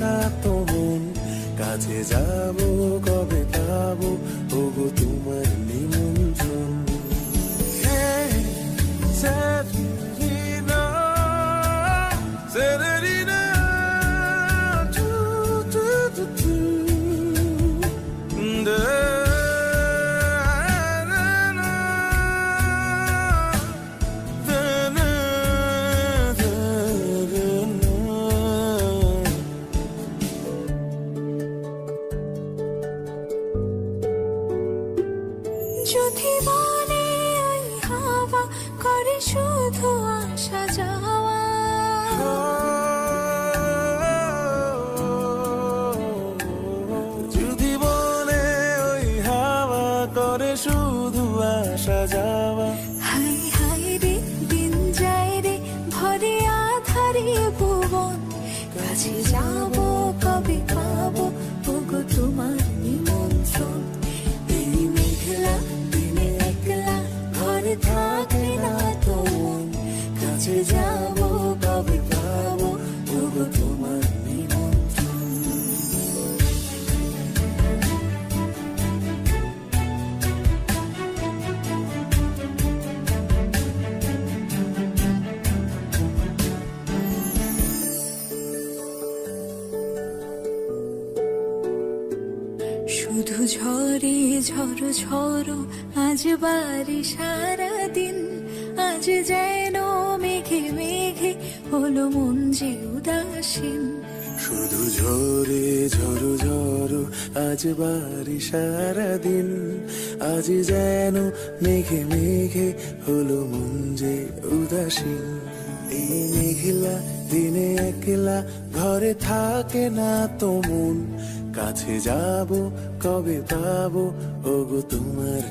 না তো কাছে যাব কবে পাবো? ওগো তোমার যদি ওই হাওয়া করে শুধু আসা যাওয়া। যদি বলে ওই হাওয়া করে শুধু আসা যাওয়া। হাই হাই রে দিন যায় রে ভরে আধারে ভুবন। কাছে যাব শুধু ঝরে ঝড়ো ঝড়ো আজ বাড়ি সারা দিন আজ মেঘে হলো মন যে উদাসীন। শুধু ঝরে ঝড়ো ঝরো, আজ বাড়ি সারাদিন। আজ যেন মেঘে মেঘে হলো মন যে উদাসীন। এই মেঘলা দিনে একলা ঘরে থাকে না তো মন। কাছে যাব, কবে পাবো, ওগো তোমার